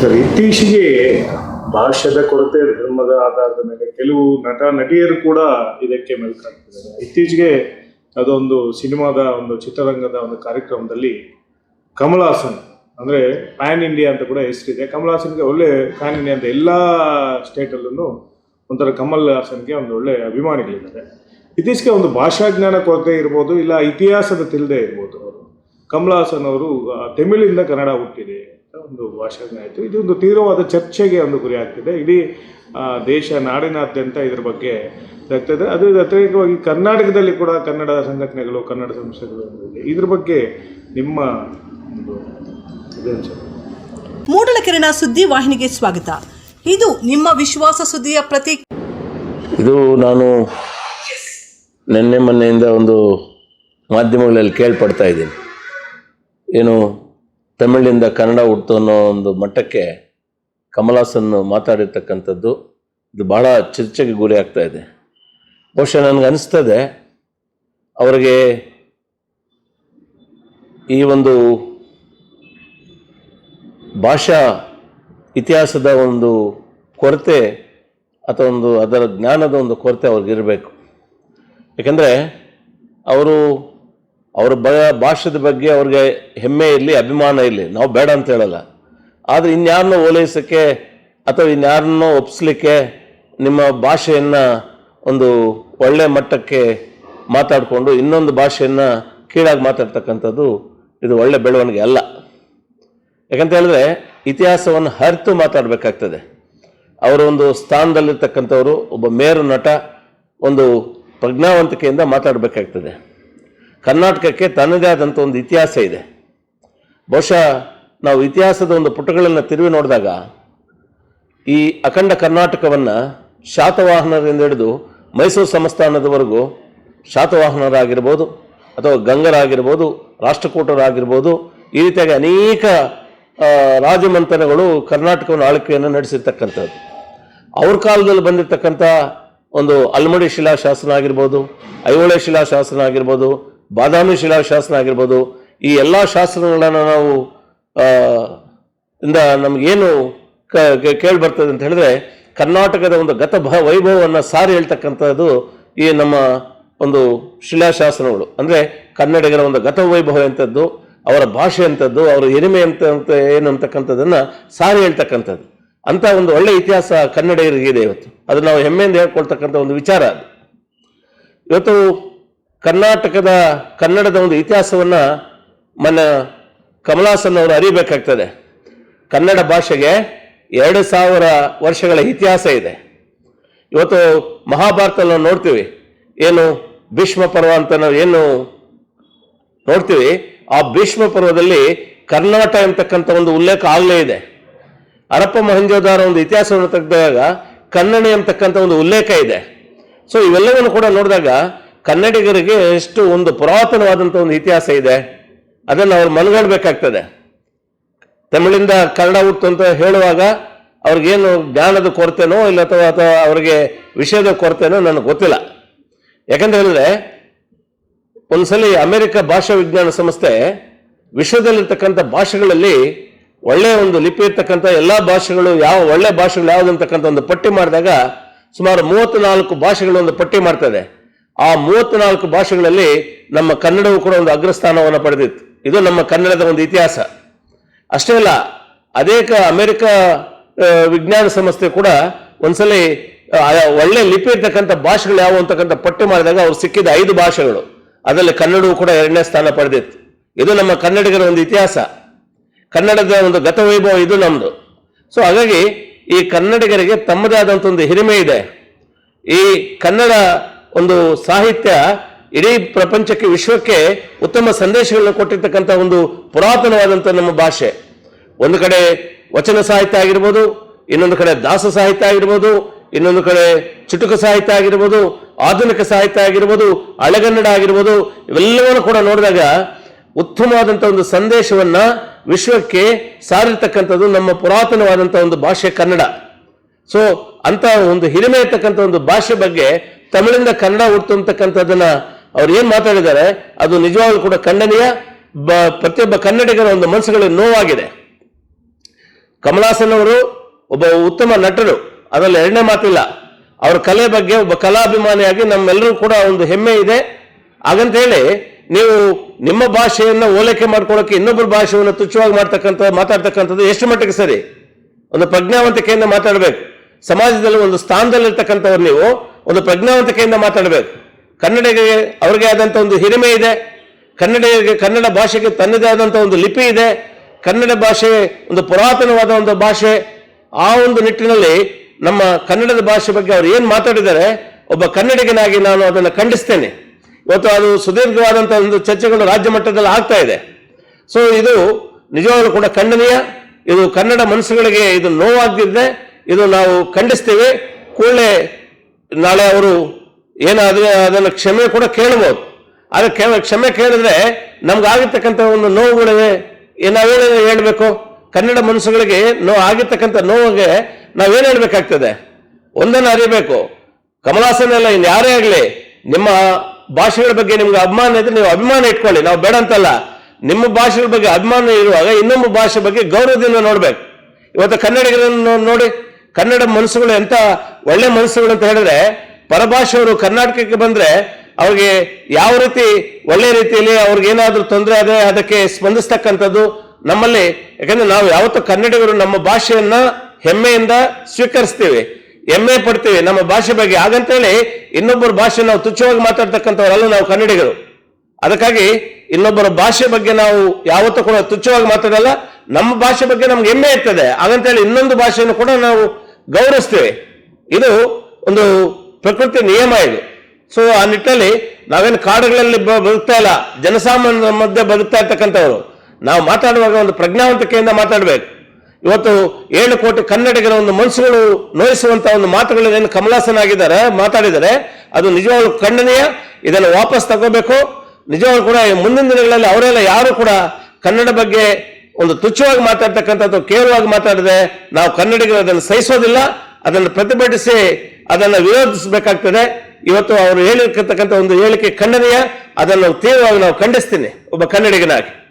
Sir, ಇತ್ತೀಚೆಗೆ ಭಾಷೆದ ಕೊರತೆ, ಧರ್ಮದ ಆಧಾರದ ಮೇಲೆ ಕೆಲವು ನಟ, ನಟಿಯರು ಕೂಡ ಇದಕ್ಕೆ ಮೆಲ್ಕಾಗ್ತಿದ್ದಾರೆ ಇತ್ತೀಚೆಗೆ ಅದೊಂದು ಸಿನಿಮಾದ ಒಂದು ಚಿತ್ರರಂಗದ ಒಂದು ಕಾರ್ಯಕ್ರಮದಲ್ಲಿ ಕಮಲಾಸನ್ ಅಂದರೆ ಪ್ಯಾನ್ ಇಂಡಿಯಾ ಅಂತ ಕೂಡ ಹೆಸರಿದೆ. ಕಮಲಾಸನ್ಗೆ ಒಳ್ಳೆ ಪ್ಯಾನ್ ಇಂಡಿಯಾ ಅಂತ ಎಲ್ಲ ಸ್ಟೇಟಲ್ಲೂ ಒಂಥರ ಕಮಲ್ ಹಾಸನ್ಗೆ ಒಂದು ಒಳ್ಳೆ ಅಭಿಮಾನಿಗಳಿದ್ದಾರೆ. ಇತ್ತೀಚೆಗೆ ಒಂದು ಭಾಷಾಜ್ಞಾನ ಕೊರತೆ ಇರ್ಬೋದು, ಇಲ್ಲ ಇತಿಹಾಸದ ತಿಳಿದೇ ಇರ್ಬೋದು ಅವರು. ಕಮಲ್ ಹಾಸನ್ ಅವರು ತಮಿಳಿಂದ ಕನ್ನಡ ಹುಟ್ಟಿದೆ. ಒಂದು ಭಾಷಾಜ್ಞಾನ ಆಯಿತು ಇದು ಒಂದು ತೀವ್ರವಾದ ಚರ್ಚೆಗೆ ಒಂದು ಗುರಿ ಆಗ್ತಿದೆ. ಇಡೀ ಆ, ದೇಶ ನಾಡಿನಾದ್ಯಂತ ಇದ್ರ ಬಗ್ಗೆ ಇದಾಗ್ತದೆ ಅದು ವ್ಯತಿರೇಕವಾಗಿ ಕರ್ನಾಟಕದಲ್ಲಿ ಕೂಡ ಕನ್ನಡ ಸಂಘಟನೆಗಳು ಕನ್ನಡ ಸಂಸ್ಥೆಗಳು ಇದೆ. ಇದ್ರ ಬಗ್ಗೆ ನಿಮ್ಮ ಸರ್ ಮೂಡಲಕೆರೆನ ಸುದ್ದಿ ವಾಹಿನಿಗೆ ಸ್ವಾಗತ. ಇದು ನಿಮ್ಮ ವಿಶ್ವಾಸ ಸುದ್ದಿಯ ಪ್ರತಿ ಇದು ನಾನು ನಿನ್ನೆ ಮೊನ್ನೆಯಿಂದ ಒಂದು ಮಾಧ್ಯಮಗಳಲ್ಲಿ ಕೇಳ್ಪಡ್ತಾ ಇದ್ದೀನಿ. ಏನು ತಮಿಳಿಂದ ಕನ್ನಡ ಹುಟ್ಟು ಅನ್ನೋ ಒಂದು ಮಟ್ಟಕ್ಕೆ ಕಮಲಾಸನ್ ಮಾತಾಡಿರ್ತಕ್ಕಂಥದ್ದು, ಇದು ಬಹಳ ಚರ್ಚೆಗೆ ಗುರಿ ಆಗ್ತಾ ಇದೆ. ಬಹುಶಃ ನನಗೆ ಅನಿಸ್ತದೆ, ಅವರಿಗೆ ಈ ಒಂದು ಭಾಷಾ ಇತಿಹಾಸದ ಒಂದು ಕೊರತೆ ಅಥವಾ ಒಂದು ಅದರ ಜ್ಞಾನದ ಒಂದು ಕೊರತೆ ಅವ್ರಿಗಿರಬೇಕು. ಯಾಕೆಂದರೆ, ಅವರು ಅವರ ಬ, ಭಾಷೆದ ಬಗ್ಗೆ ಅವ್ರಿಗೆ ಹೆಮ್ಮೆ ಇರಲಿ, ಅಭಿಮಾನ ಇರಲಿ. ನಾವು ಬೇಡ ಅಂತ ಹೇಳಲ್ಲ. ಆದರೆ ಇನ್ಯಾರನ್ನೋ ಓಲೈಸೋಕ್ಕೆ ಅಥವಾ ಇನ್ಯಾರನ್ನೋ ಒಪ್ಪಿಸ್ಲಿಕ್ಕೆ ನಿಮ್ಮ ಭಾಷೆಯನ್ನು ಒಂದು ಒಳ್ಳೆ ಮಟ್ಟಕ್ಕೆ ಮಾತಾಡಿಕೊಂಡು ಇನ್ನೊಂದು ಭಾಷೆಯನ್ನು ಕೀಳಾಗಿ ಮಾತಾಡ್ತಕ್ಕಂಥದ್ದು ಇದು ಒಳ್ಳೆ ಬೆಳವಣಿಗೆ ಅಲ್ಲ. ಯಾಕಂತ ಹೇಳಿದ್ರೆ ಇತಿಹಾಸವನ್ನು ಹರಿತು ಮಾತಾಡಬೇಕಾಗ್ತದೆ. ಅವರ ಒಂದು ಸ್ಥಾನದಲ್ಲಿರ್ತಕ್ಕಂಥವರು, ಒಬ್ಬ ಮೇರು ನಟ, ಒಂದು ಪ್ರಜ್ಞಾವಂತಿಕೆಯಿಂದ ಮಾತಾಡಬೇಕಾಗ್ತದೆ. ಕರ್ನಾಟಕಕ್ಕೆ ತನ್ನದೇ ಆದಂಥ ಒಂದು ಇತಿಹಾಸ ಇದೆ. ಬಹುಶಃ ನಾವು ಇತಿಹಾಸದ ಒಂದು ಪುಟಗಳನ್ನು ತಿರುವಿ ನೋಡಿದಾಗ ಈ ಅಖಂಡ ಕರ್ನಾಟಕವನ್ನು ಶಾತವಾಹನರಿಂದ ಹಿಡಿದು ಮೈಸೂರು ಸಂಸ್ಥಾನದವರೆಗೂ ಶಾತವಾಹನರಾಗಿರ್ಬೋದು ಅಥವಾ ಗಂಗರಾಗಿರ್ಬೋದು, ರಾಷ್ಟ್ರಕೂಟರಾಗಿರ್ಬೋದು, ಈ ರೀತಿಯಾಗಿ ಅನೇಕ ರಾಜಮಂಥನಗಳು ಕರ್ನಾಟಕವನ್ನು ಆಳ್ಕೆಯನ್ನು ನಡೆಸಿರ್ತಕ್ಕಂಥದ್ದು. ಅವ್ರ ಕಾಲದಲ್ಲಿ ಬಂದಿರತಕ್ಕಂಥ ಒಂದು ಅಲ್ಮಡಿ ಶಿಲಾಶಾಸನ ಆಗಿರ್ಬೋದು, ಐಹೊಳೆ ಶಿಲಾಶಾಸನ ಆಗಿರ್ಬೋದು ಬಾದಾಮಿ ಶಿಲಾಶಾಸನ ಆಗಿರ್ಬೋದು, ಈ ಎಲ್ಲ ಶಾಸನಗಳನ್ನು ನಾವು ಇಂದ ನಮಗೇನು ಕೇಳಿ ಬರ್ತದೆ ಅಂತ ಹೇಳಿದ್ರೆ, ಕರ್ನಾಟಕದ ಒಂದು ಗತ ಭ ವೈಭವವನ್ನು ಸಾರಿ ಹೇಳ್ತಕ್ಕಂಥದ್ದು ಈ ನಮ್ಮ ಒಂದು ಶಿಲಾಶಾಸನಗಳು ಅಂದರೆ ಕನ್ನಡಿಗರ ಒಂದು ಗತ ವೈಭವ ಎಂಥದ್ದು, ಅವರ ಭಾಷೆ ಅಂಥದ್ದು ಅವರ ಹಿರಿಮೆ ಅಂತ ಅಂತ ಏನು ಅಂತಕ್ಕಂಥದ್ದನ್ನು ಸಾರಿ ಹೇಳ್ತಕ್ಕಂಥದ್ದು. ಅಂಥ ಒಂದು ಒಳ್ಳೆ ಇತಿಹಾಸ ಕನ್ನಡಿಗರಿಗಿದೆ ಇವತ್ತು. ಅದು ನಾವು ಹೆಮ್ಮೆಯಿಂದ ಹೇಳ್ಕೊಳ್ತಕ್ಕಂಥ ಒಂದು ವಿಚಾರ ಅದು. ಇವತ್ತು ಕರ್ನಾಟಕದ ಕನ್ನಡದ ಒಂದು ಇತಿಹಾಸವನ್ನು ಮನ್ನ ಕಮಲಾಸನ್ ಅವರು ಅರಿಬೇಕಾಗ್ತದೆ. ಕನ್ನಡ ಭಾಷೆಗೆ ಎರಡು ಸಾವಿರ ವರ್ಷಗಳ ಇತಿಹಾಸ ಇದೆ. ಇವತ್ತು ಮಹಾಭಾರತದಲ್ಲಿ ನಾವು ನೋಡ್ತೀವಿ. ಏನು ಭೀಷ್ಮ ಪರ್ವ ಅಂತ ನಾವು ಏನು ನೋಡ್ತೀವಿ. ಆ ಭೀಷ್ಮ ಪರ್ವದಲ್ಲಿ ಕರ್ನಾಟಕ ಎಂತಕ್ಕಂಥ ಒಂದು ಉಲ್ಲೇಖ ಆಗಲೇ ಇದೆ. ಹರಪ್ಪ ಮಹಂಜೋದಾರ ಒಂದು ಇತಿಹಾಸವನ್ನು ತೆಗೆದಾಗ ಕನ್ನಡ ಎಂತಕ್ಕಂಥ ಒಂದು ಉಲ್ಲೇಖ ಇದೆ. ಸೊ ಇವೆಲ್ಲವನ್ನು ಕೂಡ ನೋಡಿದಾಗ ಕನ್ನಡಿಗರಿಗೆ ಎಷ್ಟು ಒಂದು ಪುರಾತನವಾದಂಥ ಒಂದು ಇತಿಹಾಸ ಇದೆ, ಅದನ್ನು ಅವ್ರು ಮನಗಾಡಬೇಕಾಗ್ತದೆ. ತಮಿಳಿಂದ ಕನ್ನಡ ಹುಟ್ಟು ಅಂತ ಹೇಳುವಾಗ ಅವ್ರಿಗೇನು ಜ್ಞಾನದ ಕೊರತೆನೋ ಇಲ್ಲ ಅಥವಾ ಅಥವಾ ಅವರಿಗೆ ವಿಷಯದ ಕೊರತೆನೋ ನನಗೆ ಗೊತ್ತಿಲ್ಲ. ಯಾಕಂತ ಹೇಳಿದ್ರೆ, ಒಂದ್ಸಲಿ ಅಮೆರಿಕ ಭಾಷಾ ವಿಜ್ಞಾನ ಸಂಸ್ಥೆ ವಿಶ್ವದಲ್ಲಿರ್ತಕ್ಕಂಥ ಭಾಷೆಗಳಲ್ಲಿ ಒಳ್ಳೆಯ ಒಂದು ಲಿಪಿ ಇರ್ತಕ್ಕಂಥ ಎಲ್ಲ ಭಾಷೆಗಳು ಯಾವ ಒಳ್ಳೆ ಭಾಷೆಗಳು ಯಾವ್ದು ಅಂತಕ್ಕಂಥ ಒಂದು ಪಟ್ಟಿ ಮಾಡಿದಾಗ ಸುಮಾರು ಮೂವತ್ತ್ನಾಲ್ಕು ಭಾಷೆಗಳು ಒಂದು ಪಟ್ಟಿ ಮಾಡ್ತದೆ. ಆ ಮೂವತ್ತ್ನಾಲ್ಕು ಭಾಷೆಗಳಲ್ಲಿ ನಮ್ಮ ಕನ್ನಡವು ಕೂಡ ಒಂದು ಅಗ್ರಸ್ಥಾನವನ್ನು ಪಡೆದಿತ್ತು. ಇದು ನಮ್ಮ ಕನ್ನಡದ ಒಂದು ಇತಿಹಾಸ. ಅಷ್ಟೇ ಅಲ್ಲ, ಅನೇಕ ಅಮೆರಿಕ ವಿಜ್ಞಾನ ಸಂಸ್ಥೆ ಕೂಡ ಒಂದ್ಸಲಿ ಒಳ್ಳೆ ಲಿಪಿ ಇರ್ತಕ್ಕಂಥ ಭಾಷೆಗಳು ಯಾವುವು ಅಂತಕ್ಕಂಥ ಪಟ್ಟಿ ಮಾಡಿದಾಗ ಅವ್ರು ಸಿಕ್ಕಿದ ಐದು ಭಾಷೆಗಳು. ಅದರಲ್ಲಿ ಕನ್ನಡವು ಕೂಡ ಎರಡನೇ ಸ್ಥಾನ ಪಡೆದಿತ್ತು. ಇದು ನಮ್ಮ ಕನ್ನಡಿಗರ ಒಂದು ಇತಿಹಾಸ. ಕನ್ನಡದ ಒಂದು ಗತವೈಭವ ಇದು ನಮ್ಮದು ಸೊ ಹಾಗಾಗಿ ಈ ಕನ್ನಡಿಗರಿಗೆ ತಮ್ಮದೇ ಆದಂಥ ಒಂದು ಹಿರಿಮೆ ಇದೆ. ಈ ಕನ್ನಡ ಒಂದು ಸಾಹಿತ್ಯ ಇಡೀ ಪ್ರಪಂಚಕ್ಕೆ, ವಿಶ್ವಕ್ಕೆ ಉತ್ತಮ ಸಂದೇಶಗಳನ್ನು ಕೊಟ್ಟಿರ್ತಕ್ಕಂಥ ಒಂದು ಪುರಾತನವಾದಂಥ ನಮ್ಮ ಭಾಷೆ. ಒಂದು ಕಡೆ ವಚನ ಸಾಹಿತ್ಯ ಆಗಿರ್ಬೋದು, ಇನ್ನೊಂದು ಕಡೆ ದಾಸ ಸಾಹಿತ್ಯ ಆಗಿರ್ಬೋದು, ಇನ್ನೊಂದು ಕಡೆ ಚುಟುಕು ಸಾಹಿತ್ಯ ಆಗಿರ್ಬೋದು, ಆಧುನಿಕ ಸಾಹಿತ್ಯ ಆಗಿರ್ಬೋದು, ಹಳೆಗನ್ನಡ ಆಗಿರ್ಬೋದು, ಇವೆಲ್ಲವನ್ನು ಕೂಡ ನೋಡಿದಾಗ ಉತ್ತಮವಾದಂಥ ಒಂದು ಸಂದೇಶವನ್ನು ವಿಶ್ವಕ್ಕೆ ಸಾರಿರ್ತಕ್ಕಂಥದ್ದು ನಮ್ಮ ಪುರಾತನವಾದಂಥ ಒಂದು ಭಾಷೆ ಕನ್ನಡ. ಸೊ ಅಂತ ಒಂದು ಹಿರಿಮೆ ಇರ್ತಕ್ಕಂಥ ಒಂದು ಭಾಷೆ ಬಗ್ಗೆ ತಮಿಳಿಂದ ಕನ್ನಡ ಹುಟ್ಟು ಅಂತಕ್ಕಂಥದ್ದನ್ನ ಅವ್ರು ಏನ್ ಮಾತಾಡಿದ್ದಾರೆ, ಅದು ನಿಜವಾಗ್ಲೂ ಕೂಡ ಖಂಡನೀಯ ಪ್ರತಿಯೊಬ್ಬ ಕನ್ನಡಿಗರ ಒಂದು ಮನಸ್ಸುಗಳಿಗೆ ನೋವಾಗಿದೆ. ಕಮಲಾಸನ್ ಅವರು ಒಬ್ಬ ಉತ್ತಮ ನಟರು, ಅದರಲ್ಲಿ ಎರಡನೇ ಮಾತಿಲ್ಲ. ಅವ್ರ ಕಲೆ ಬಗ್ಗೆ ಒಬ್ಬ ಕಲಾಭಿಮಾನಿಯಾಗಿ ನಮ್ಮೆಲ್ಲರೂ ಕೂಡ ಒಂದು ಹೆಮ್ಮೆ ಇದೆ. ಹಾಗಂತ ಹೇಳಿ, ನೀವು ನಿಮ್ಮ ಭಾಷೆಯನ್ನು ಓಲೈಕೆ ಮಾಡ್ಕೊಳ್ಳೋಕೆ ಇನ್ನೊಬ್ಬರ ಭಾಷೆಯನ್ನು ತುಚ್ಛವಾಗಿ ಮಾಡ್ತಕ್ಕಂಥ, ಮಾತಾಡ್ತಕ್ಕಂಥದ್ದು ಎಷ್ಟು ಮಟ್ಟಿಗೆ ಸರಿ? ಒಂದು ಪ್ರಜ್ಞಾವಂತಿಕೆಯಿಂದ ಮಾತಾಡಬೇಕು. ಸಮಾಜದಲ್ಲಿ ಒಂದು ಸ್ಥಾನದಲ್ಲಿರ್ತಕ್ಕಂಥವ್ರು ನೀವು, ಒಂದು ಪ್ರಜ್ಞಾವಂತಿಕೆಯಿಂದ ಮಾತಾಡಬೇಕು. ಕನ್ನಡಿಗರಿಗೆ ಅವರಿಗೆ ಆದಂಥ ಒಂದು ಹಿರಿಮೆ ಇದೆ. ಕನ್ನಡಿಗರಿಗೆ ಕನ್ನಡ ಭಾಷೆಗೆ ತನ್ನದೇ ಆದಂಥ ಒಂದು ಲಿಪಿ ಇದೆ. ಕನ್ನಡ ಭಾಷೆ ಒಂದು ಪುರಾತನವಾದ ಒಂದು ಭಾಷೆ. ಆ ಒಂದು ನಿಟ್ಟಿನಲ್ಲಿ ನಮ್ಮ ಕನ್ನಡದ ಭಾಷೆ ಬಗ್ಗೆ ಅವರು ಏನು ಮಾತಾಡಿದ್ದಾರೆ, ಒಬ್ಬ ಕನ್ನಡಿಗನಾಗಿ ನಾನು ಅದನ್ನು ಖಂಡಿಸ್ತೇನೆ. ಇವತ್ತು ಅದು ಸುದೀರ್ಘವಾದಂಥ ಒಂದು ಚರ್ಚೆಗಳು ರಾಜ್ಯ ಮಟ್ಟದಲ್ಲಿ ಆಗ್ತಾ ಇದೆ. ಸೊ ಇದು ನಿಜವಾಗಲೂ ಕೂಡ ಖಂಡನೀಯ. ಇದು ಕನ್ನಡ ಮನಸ್ಸುಗಳಿಗೆ ಇದು ನೋವಾಗ್ದಿದ್ರೆ ಇದು ನಾವು ಖಂಡಿಸ್ತೇವೆ. ಕೂಡಲೇ ನಾಳೆ ಅವರು ಏನಾದರೆ ಅದನ್ನು ಕ್ಷಮೆ ಕೂಡ ಕೇಳಬಹುದು ಆದರೆ ಕೇಳ ಕ್ಷಮೆ ಕೇಳಿದ್ರೆ ನಮ್ಗೆ ಆಗಿರ್ತಕ್ಕಂಥ ಒಂದು ನೋವುಗಳಿವೆ. ನಾವೇನು ಹೇಳ್ಬೇಕು? ಕನ್ನಡ ಮನಸ್ಸುಗಳಿಗೆ ನೋವು ಆಗಿರ್ತಕ್ಕಂಥ ನೋವಿಗೆ ನಾವೇನು ಹೇಳಬೇಕಾಗ್ತದೆ? ಒಂದನ್ನು ಅರಿಬೇಕು. ಕಮಲಾಸನ ಎಲ್ಲ ಇನ್ನು ಯಾರೇ ಆಗಲಿ, ನಿಮ್ಮ ಭಾಷೆಗಳ ಬಗ್ಗೆ ನಿಮ್ಗೆ ಅಭಿಮಾನ ಇದ್ರೆ ನೀವು ಅಭಿಮಾನ ಇಟ್ಕೊಳ್ಳಿ. ನಾವು ಬೇಡ ಅಂತಲ್ಲ. ನಿಮ್ಮ ಭಾಷೆಗಳ ಬಗ್ಗೆ ಅಭಿಮಾನ ಇರುವಾಗ ಇನ್ನೊಂದು ಭಾಷೆ ಬಗ್ಗೆ ಗೌರವದಿಂದ ನೋಡ್ಬೇಕು. ಇವತ್ತು ಕನ್ನಡಿಗರನ್ನು ನೋಡಿ. ಕನ್ನಡ ಮನಸ್ಸುಗಳು ಎಂತ ಒಳ್ಳೆ ಮನಸ್ಸುಗಳು ಅಂತ ಹೇಳಿದ್ರೆ ಪರಭಾಷೆಯವರು ಕರ್ನಾಟಕಕ್ಕೆ ಬಂದ್ರೆ ಅವ್ರಿಗೆ ಯಾವ ರೀತಿ ಒಳ್ಳೆ ರೀತಿಯಲ್ಲಿ ಅವ್ರಿಗೆ ಏನಾದ್ರೂ ತೊಂದರೆ ಆದ್ರೆ ಅದಕ್ಕೆ ಸ್ಪಂದಿಸ್ತಕ್ಕಂಥದ್ದು ನಮ್ಮಲ್ಲಿ. ಯಾಕಂದ್ರೆ ನಾವು ಯಾವತ್ತೂ ಕನ್ನಡಿಗರು ನಮ್ಮ ಭಾಷೆಯನ್ನ ಹೆಮ್ಮೆಯಿಂದ ಸ್ವೀಕರಿಸ್ತೀವಿ, ಹೆಮ್ಮೆ ಪಡ್ತೀವಿ. ನಮ್ಮ ಭಾಷೆ ಬಗ್ಗೆ ಹಾಗಂತೇಳಿ ಇನ್ನೊಬ್ಬರ ಭಾಷೆ ನಾವು ತುಚ್ಛವಾಗಿ ಮಾತಾಡ್ತಕ್ಕಂಥವರಲ್ಲ ನಾವು ಕನ್ನಡಿಗರು. ಅದಕ್ಕಾಗಿ ಇನ್ನೊಬ್ಬರ ಭಾಷೆ ಬಗ್ಗೆ ನಾವು ಯಾವತ್ತೂ ಕೂಡ ತುಚ್ಛವಾಗಿ ಮಾತಾಡಲ್ಲ, ನಮ್ಮ ಭಾಷೆ ಬಗ್ಗೆ ನಮ್ಗೆ ಹೆಮ್ಮೆ ಇರ್ತದೆ. ಹಾಗಂತೇಳಿ ಇನ್ನೊಂದು ಭಾಷೆಯನ್ನು ಕೂಡ ನಾವು ಗೌರವಿಸ್ತೇವೆ. ಇದು ಒಂದು ಪ್ರಕೃತಿ ನಿಯಮ ಇದು. ಸೊ ಆ ನಿಟ್ಟಲ್ಲಿ ನಾವೇನು ಕಾಡುಗಳಲ್ಲಿ ಬದುಕ್ತಾ ಇಲ್ಲ, ಜನಸಾಮಾನ್ಯರ ಮಧ್ಯೆ ಬದುಕ್ತಾ ಇರ್ತಕ್ಕಂಥವ್ರು. ನಾವು ಮಾತಾಡುವಾಗ ಒಂದು ಪ್ರಜ್ಞಾವಂತಿಕೆಯಿಂದ ಮಾತಾಡಬೇಕು. ಇವತ್ತು ಏಳು ಕೋಟಿ ಕನ್ನಡಿಗರ ಒಂದು ಮನಸ್ಸುಗಳು ನೋಯಿಸುವಂತಹ ಒಂದು ಮಾತುಗಳನ್ನೇನು ಕಮಲಾಸನ ಆಗಿದ್ದಾರೆ, ಮಾತಾಡಿದ್ದಾರೆ, ಅದು ನಿಜವಾಗ್ಲೂ ಖಂಡನೀಯ. ಇದನ್ನು ವಾಪಸ್ ತಗೋಬೇಕು. ನಿಜವಾಗ್ಲೂ ಕೂಡ ಮುಂದಿನ ದಿನಗಳಲ್ಲಿ ಅವರೆಲ್ಲ ಯಾರು ಕೂಡ ಕನ್ನಡ ಬಗ್ಗೆ ಒಂದು ತುಚ್ಛವಾಗಿ ಮಾತಾಡ್ತಕ್ಕಂಥದ್ದು ಕೇವಲವಾಗಿ ಮಾತಾಡಿದ್ರೆ ನಾವು ಕನ್ನಡಿಗರು ಅದನ್ನು ಸಹಿಸೋದಿಲ್ಲ, ಅದನ್ನು ಪ್ರತಿಭಟಿಸಿ, ಅದನ್ನು ವಿರೋಧಿಸಬೇಕಾಗ್ತದೆ. ಇವತ್ತು ಅವರು ಹೇಳಿರ್ತಕ್ಕಂಥ ಒಂದು ಹೇಳಿಕೆ ಖಂಡನೀಯ, ಅದನ್ನು ತೀವ್ರವಾಗಿ ನಾವು ಖಂಡಿಸ್ತೀನಿ, ಒಬ್ಬ ಕನ್ನಡಿಗನಾಗಿ.